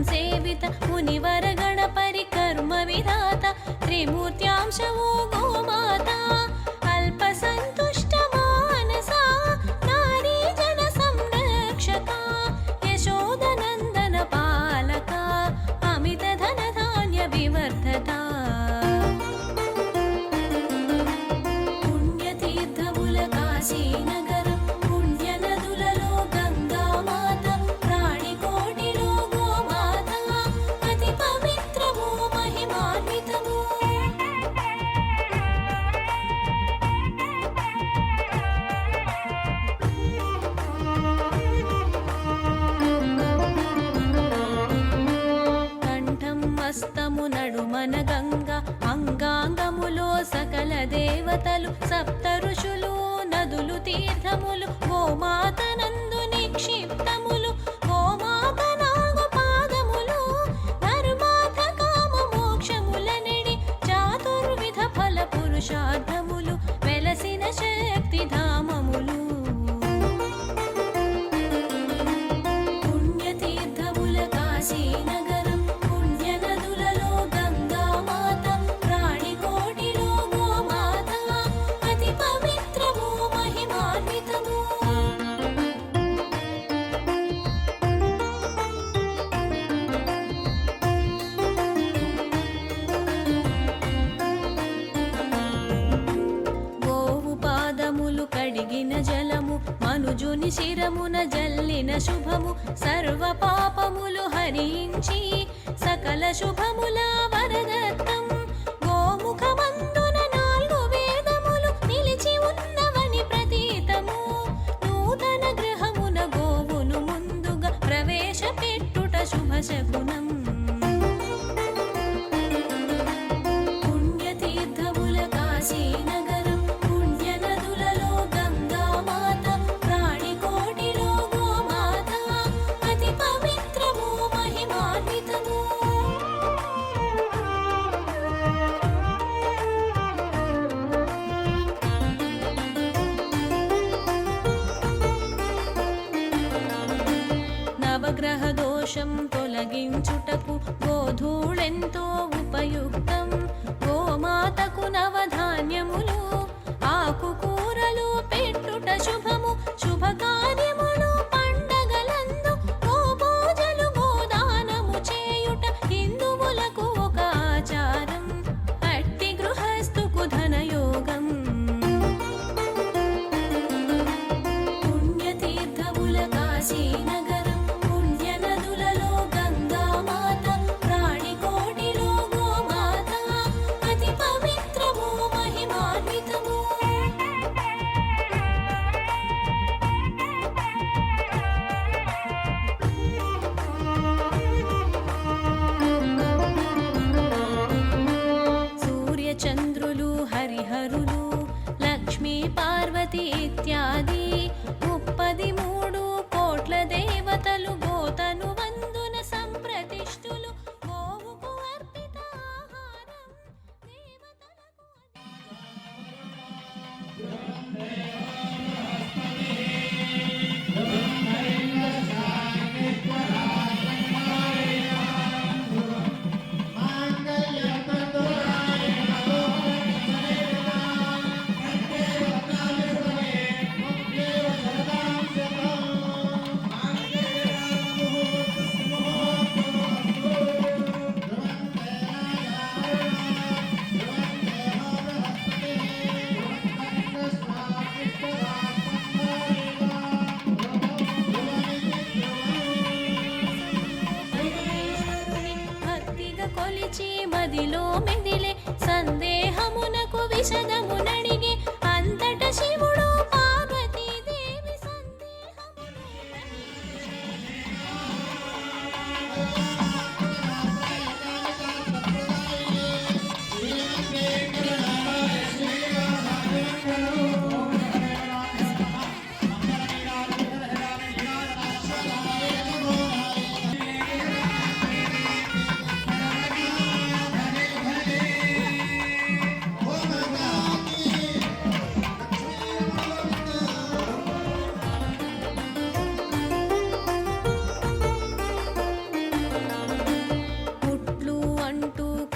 संसेवित मुनिवरगणपरिकर्म विधाता त्रिमूर्त्यांशवो శిరమున జల్లిన శుభము సర్వ పాపములు హరించి సకల శుభముల వరదత్తం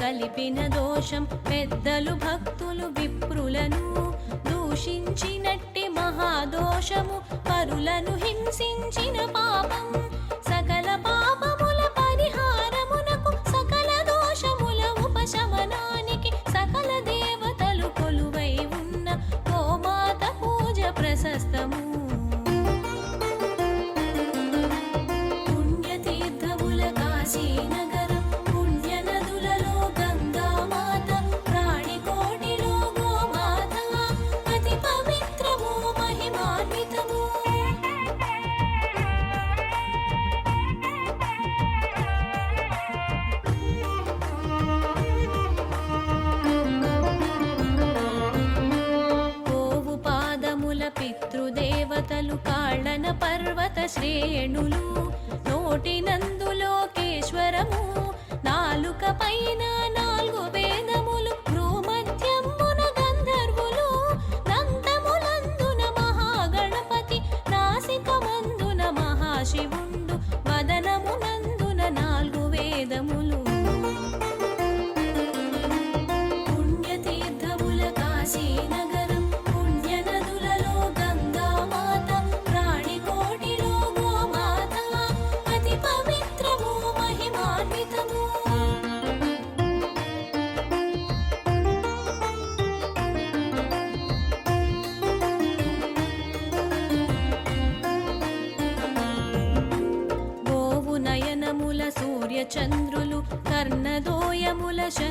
కలిపిన దోషం పెద్దలు భక్తులు విప్రులను దూషించినట్టి మహాదోషము పరులను హింసించిన పాపం வேதமுன்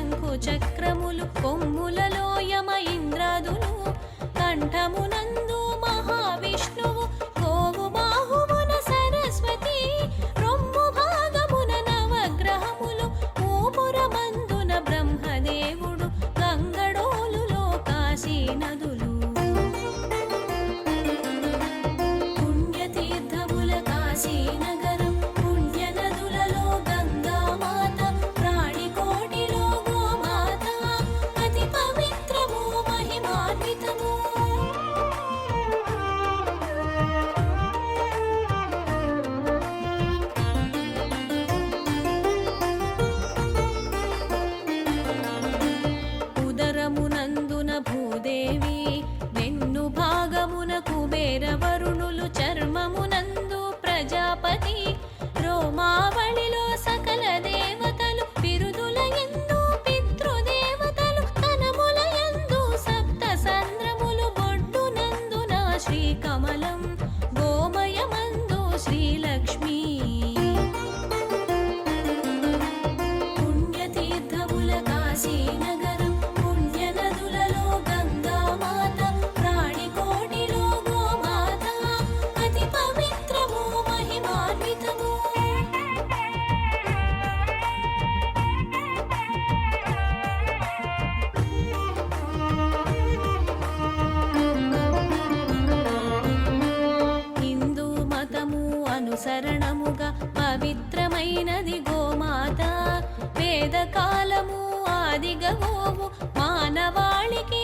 శంఖు చక్రములు కొమ్ములలో యమ ఇంద్రాదులు కంఠమునందు మహావిష్ణు ఎదగవోవు మానవాళికి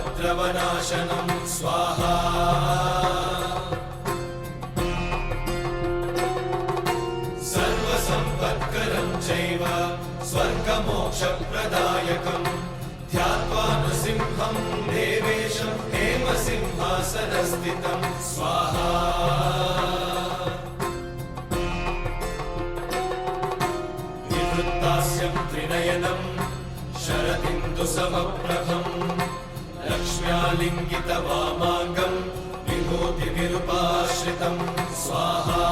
रक्षाकरं पुण्यं सर्वोपद्रवनाशनं स्वाहा सर्वसम्पत्करं चैव स्वर्गमोक्षप्रदायकम् ध्यात्वा नृसिंहं देवेशं हेमसिंहासनस्थितं स्वाहा निवृत्तास्यं त्रिनयनं शरदिन्दुसमप्रभम् लक्ष्म्यालिङ्गितवामाङ्गं विभूतिविरूपाश्रितं स्वाहा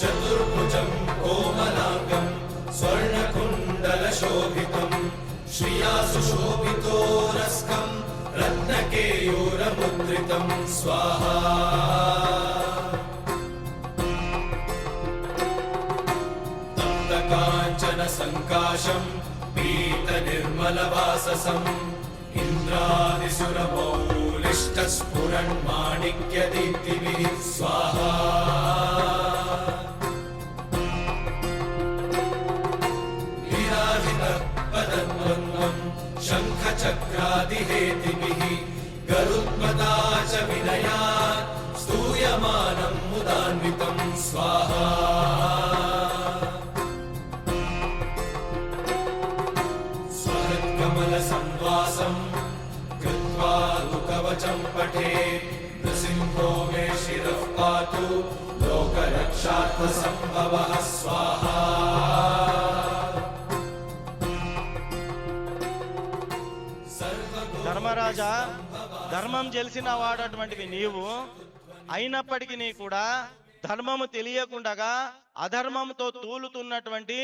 चतुर्भुजं कोमलाङ्गं स्वर्णकुण्डलशोभितं श्रिया सुशोभितोरस्कं रत्नकेयूरमुद्रितं स्वाहा तप्तकाञ्चन सङ्काशम् पीतनिर्मलवाससम् इन्द्रादिसुरमौलिष्टस्फुरन्माणिक्यदीप्तिभिः स्वाहा वीराधिपदद्वन्द्वम् शङ्खचक्रादिहेतिभिः गरुत्मता च विनयात् लोकरक्षार्थसम्भवः स्वाहा ధర్మరాజా ధర్మం తెలిసిన వాడటువంటివి నీవు అయినప్పటికీ నీ కూడా ధర్మము తెలియకుండగా అధర్మంతో తూలుతున్నటువంటి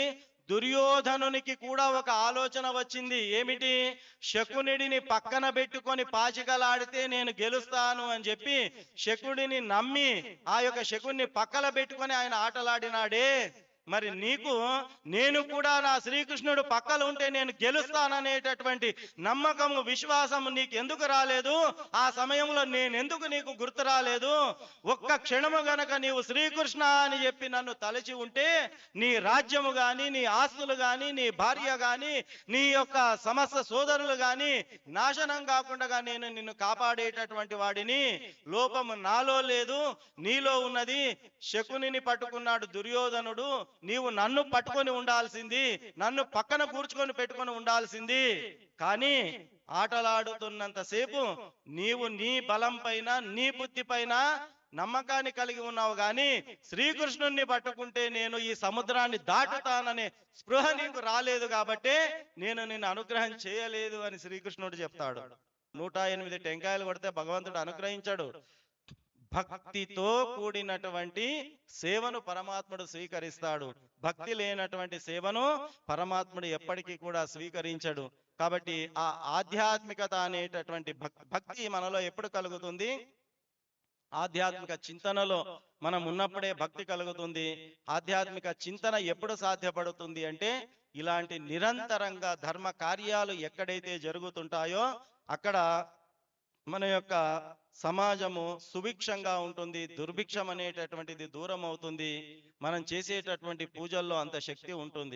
దుర్యోధనునికి కూడా ఒక ఆలోచన వచ్చింది. ఏమిటి? శకునిడిని పక్కన పెట్టుకొని పాచికలాడితే నేను గెలుస్తాను అని చెప్పి శకుడిని నమ్మి ఆ యొక్క శకుడిని పక్కన పెట్టుకొని ఆయన ఆటలాడినాడే. మరి నీకు నేను కూడా నా శ్రీకృష్ణుడు పక్కన ఉంటే నేను గెలుస్తాననేటటువంటి నమ్మకము విశ్వాసము నీకు ఎందుకు రాలేదు? ఆ సమయంలో నేను ఎందుకు నీకు గుర్తు రాలేదు? ఒక్క క్షణము గనక నీవు శ్రీకృష్ణ అని చెప్పి నన్ను తలచి ఉంటే నీ రాజ్యము గాని నీ ఆస్తులు గాని నీ భార్య గాని నీ యొక్క సమస్త సోదరులు గాని నాశనం కాకుండా నేను నిన్ను కాపాడేటటువంటి వాడిని. లోపము నాలో లేదు నీలో ఉన్నది శకునిని పట్టుకున్నాడు దుర్యోధనుడు. నీవు నన్ను పట్టుకొని ఉండాల్సింది నన్ను పక్కన కూర్చుకొని పెట్టుకొని ఉండాల్సింది. కానీ ఆటలాడుతున్నంతసేపు నీవు నీ బలం పైన నీ బుద్ధి పైన నమ్మకాన్ని కలిగి ఉన్నావు కానీ శ్రీకృష్ణుణ్ణి పట్టుకుంటే నేను ఈ సముద్రాన్ని దాటుతాననే స్పృహ నీకు రాలేదు కాబట్టి నేను నిన్ను అనుగ్రహం చేయలేదు అని శ్రీకృష్ణుడు చెప్తాడు. నూట ఎనిమిది టెంకాయలు కొడితే భగవంతుడు అనుగ్రహించాడు. భక్తితో కూడినటువంటి సేవను పరమాత్ముడు స్వీకరిస్తాడు. భక్తి లేనటువంటి సేవను పరమాత్ముడు ఎప్పటికీ కూడా స్వీకరించడు. కాబట్టి ఆ ఆధ్యాత్మికత అనేటటువంటి భక్తి మనలో ఎప్పుడు కలుగుతుంది? ఆధ్యాత్మిక చింతనలో మనం ఉన్నప్పుడే భక్తి కలుగుతుంది. ఆధ్యాత్మిక చింతన ఎప్పుడు సాధ్యపడుతుంది అంటే ఇలాంటి నిరంతరంగా ధర్మ కార్యాలు ఎక్కడైతే జరుగుతుంటాయో అక్కడ మన యొక్క సమాజము సుభిక్షంగా ఉంటుంది దుర్భిక్షం అనేటటువంటిది దూరం అవుతుంది మనం చేసేటటువంటి పూజల్లో అంత శక్తి ఉంటుంది.